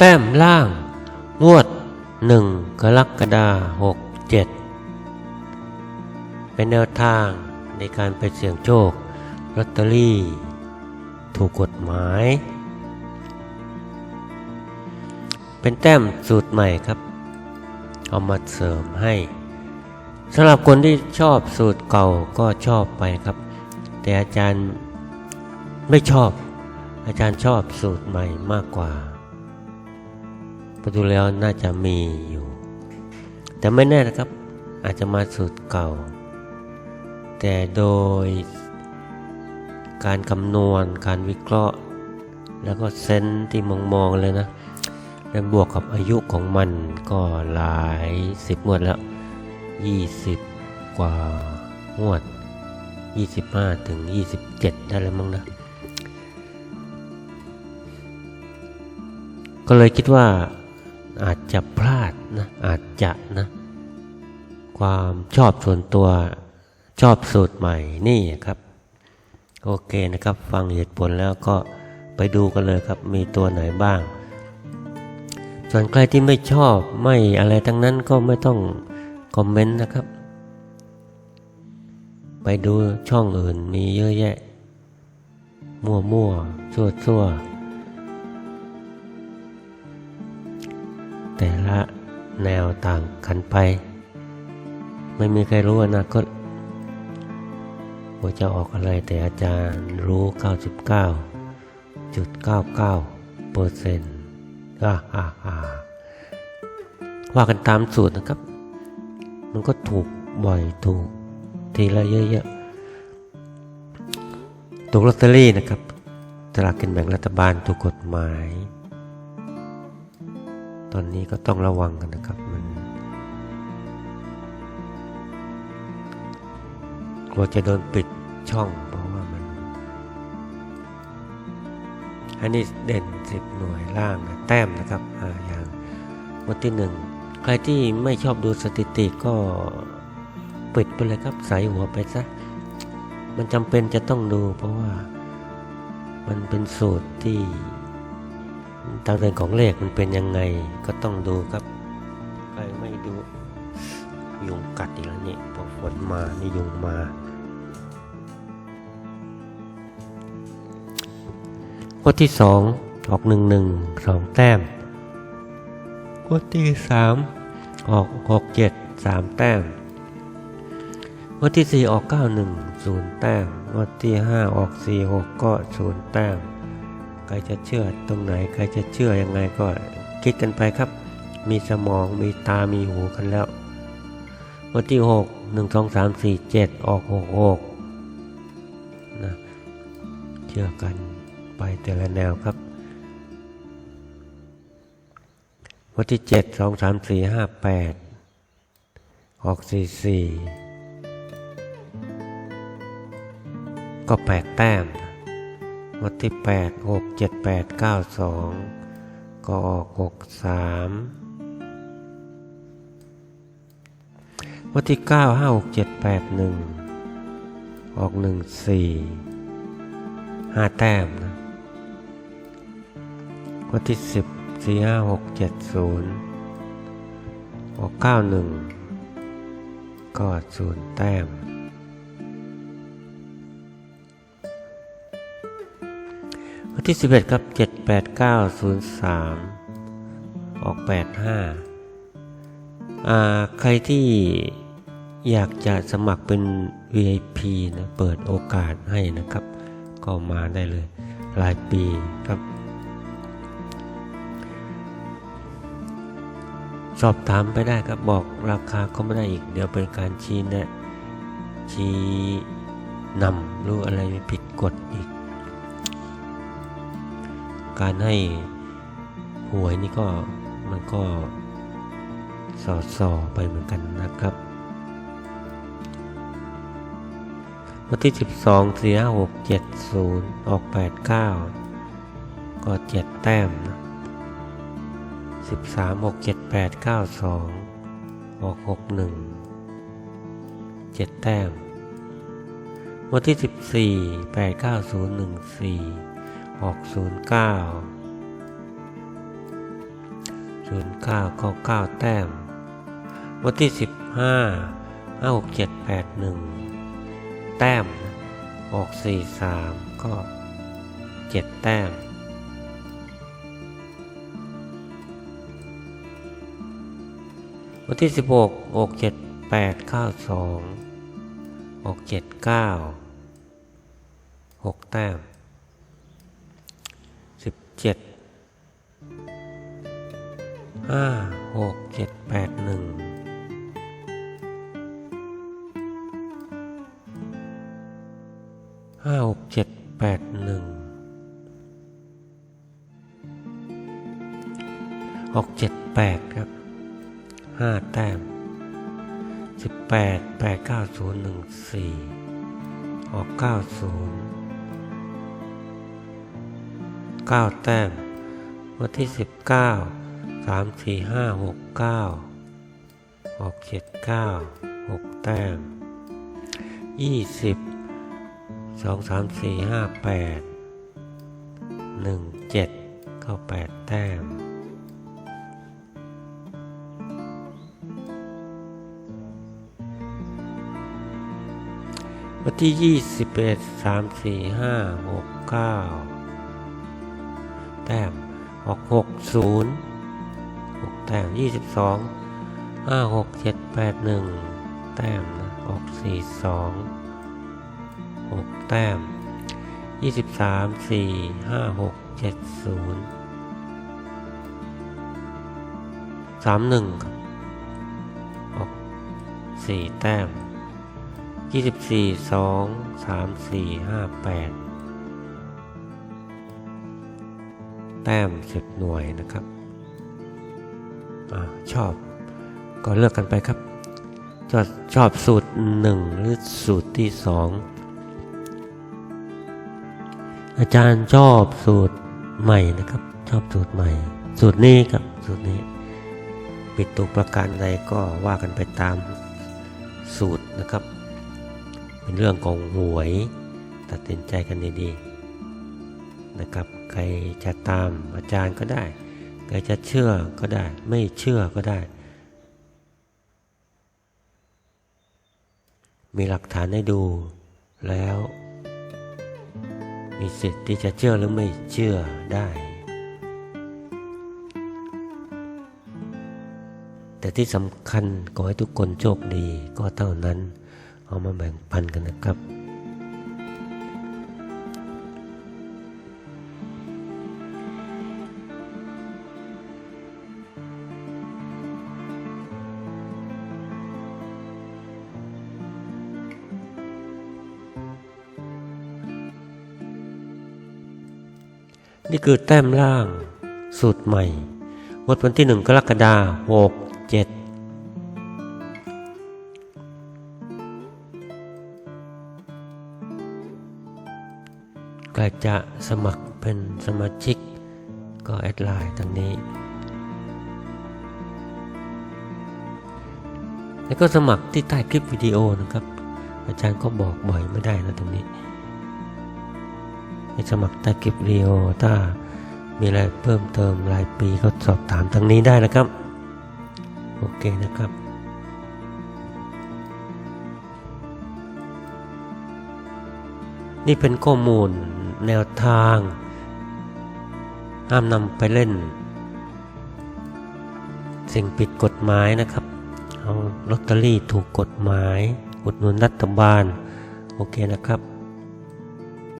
แต้มล่าง งวดหนึ่งกรกฎาหกเจ็ดเป็นแนวทางในการไปเสี่ยงโชคลอตเตอรี่ ถูกกฎหมาย เป็นแต้มสูตรใหม่ครับ เอามาเสริมให้สำหรับคนที่ชอบสูตรเก่าก็ชอบไปครับ แต่อาจารย์ไม่ชอบ อาจารย์ชอบสูตรใหม่มากกว่า พอดูแล้วน่าจะมีอยู่ แต่ไม่แน่นะครับ อาจจะมาสูตรเก่า แต่โดยการคำนวณการวิเคราะห์ แล้วก็เซนที่มองมองๆเลยนะแล้วบวกกับอายุของมันก็หลายสิบงวดแล้ว 20 กว่างวด 25 ถึง 27 ได้แล้วมั้งนะ ก็เลยคิดว่า อาจจะพลาดนะอาจจะนะ ความชอบส่วนตัวชอบสูตรใหม่นี่ครับ โอเคนะครับ ฟังเหตุผลแล้วก็ไปดูกันเลยครับ มีตัวไหนบ้าง ส่วนใครที่ไม่ชอบไม่อะไรทั้งนั้นก็ไม่ต้องคอมเมนต์นะครับ ไปดูช่องอื่นมีเยอะแยะ มั่วมั่วชั่วชั่ว แต่ละแนวต่างกันไป ไม่มีใครรู้อนาคตว่าจะออกอะไรแต่อาจารย์รู้ 99.99เปอร์เซ็นต์อ่าอ่าอ่าว่ากันตามสูตรนะครับ มันก็ถูกบ่อยถูกทีละเยอะๆถูกลอตเตอรี่นะครับตลากกินแบ่งรัฐบาลถูกกฎหมาย อนนี้ก็ต้องระวังกันนะครับมันกลัวจะโดนปิดช่องเพราะว่ามัน อันนี้เด่นสิบหน่วยล่างนะแต้มนะครับออย่างวันที่หนึ่งใครที่ไม่ชอบดูสถิติก็ปิดไปเลยครับใส่หัวไปซะมันจำเป็นจะต้องดูเพราะว่ามันเป็นสูตรที่ ทางเดินของเลขมันเป็นยังไงก็ต้องดูครับใครไม่ดูยุงกัดอีกแล้วนี่พอฝนมานี่ยุงมางวดที่สองออกหนึ่งหนึ่งสองแต้มงวดที่สามออกหกเจ็ดสามแต้มงวดที่สี่ออกเก้าหนึ่งศูนย์แต้มงวดที่ห้าออกสี่หกก็ศูนย์แต้ม ใครจะเชื่อตรงไหนใครจะเชื่อยังไงก็คิดกันไปครับ มีสมองมีตามีหูกันแล้วงวดที่หกหนึ่งสองสามสี่เจ็ดออกหกหกนะเชื่อกันไปแต่ละแนวครับ วันที่เจ็ดสองสามสี่ห้าแปดออกสี่สี่ก็แปดแต้ม วันที่แปดหกเจ็ดแปดเก้าสองก็ออกหกสามวันที่เก้าห้าหกเจ็ดแปดหนึ่งออกหนึ่งสี่ห้าแต้มนะ วันที่สิบสี่ห้าหกเจ็ดศูนย์ออกเก้าหนึ่งก็ศูนย์แต้ม ที่สิบเอ็ดครับเจ็ดแปดเก้าศูนย์สามออกแปดห้าอ่าใครที่อยากจะสมัครเป็น VIP นะเปิดโอกาสให้นะครับ ก็มาได้เลยรายปีครับ สอบถามไปได้ครับบอกราคาก็ไม่ได้อีก เดี๋ยวเป็นการชี้แนะชี้นำรู้อะไรผิดกฎอีก การให้หวยนี่ก็มันก็สอดส่อไปเหมือนกันนะครับ วันที่ 12เสี่ห้าหกเจ็ดศูนย์ออก 89 ก็เจ็ดแต้มนะ13 6 7 8 9 2 ออก 61 7 แต้ม วันที่ 14 8 9 0 1 4 ออก09ศูนย์เก้าก็เก้าแต้ม วันที่สิบห้าห้าหกเจ็ดแปดหนึ่งแต้มนะออกสี่สามก็เจ็ดแต้มวันที่สิบหกออกเจ็ดแปดเก้าสองออกเจ็ดเก้าหกแต้ม เจ็ดห้าหกเจ็ดแปดหนึ่งห้าหกเจ็ดแปดหนึ่งออกเจ็ดแปดครับห้าแต้มสิบแปดแปดเก้าศูนย์หนึ่งสี่ออกเก้าศูนย์ 9 แต้ม วันที่ 19 3 4 5 6 9 ออก 7 9 6 แต้ม 20 2 3 4 5 8 1 7 เข้า 8 แต้มวันที่ 21 3 4 5 6 9 แต้มออกหกศูนย์หกแต้มยี่สิบสองห้าหกเจ็ดแปดหนึ่งแต้มนะออกสี่สองหกแต้มยี่สิบสามสี่ห้าหกเจ็ดศูนย์สามหนึ่งออกสี่แต้มยี่สิบสี่สองสามสี่ห้าแปด แต้มสิบหน่วยนะครับอชอบก็เลือกกันไปครับชอบชอบสูตรหนึ่งหรือสูตรที่สองอาจารย์ชอบสูตรใหม่นะครับ ชอบสูตรใหม่ สูตรนี้ครับสูตรนี้ ปิดตุกประการใดก็ว่ากันไปตามสูตรนะครับ เป็นเรื่องของหวย ตัดสินใจกันดีๆนะครับ ใครจะตามอาจารย์ก็ได้ ใครจะเชื่อก็ได้ ไม่เชื่อก็ได้ มีหลักฐานให้ดูแล้ว มีสิทธิ์ที่จะเชื่อหรือไม่เชื่อได้ แต่ที่สำคัญขอให้ทุกคนโชคดีก็เท่านั้น เอามาแบ่งปันกันนะครับ นี่คือแต้มล่าง สูตรใหม่งวดวันที่หนึ่งกรกฎาหกเจ็ดใครจะสมัครเป็นสมาชิก ก็แอดไลน์ทางนี้ แล้วก็สมัครที่ใต้คลิปวิดีโอนะครับ อาจารย์ก็บอกบ่อยไม่ได้นะตรงนี้ สมัครต้คลิปวิดีโอถ้ามีอะไรเพิ่มเติมรายปีก็สอบถามทางนี้ได้นะครับ โอเคนะครับนี่เป็นข้อมูลแนวทาง ห้ามนำไปเล่น สิ่งผิดกฎหมายนะครับ เอาลอตเตอรี่ถูกกฎหมาย อุดหนุนรัฐบาล โอเคนะครับ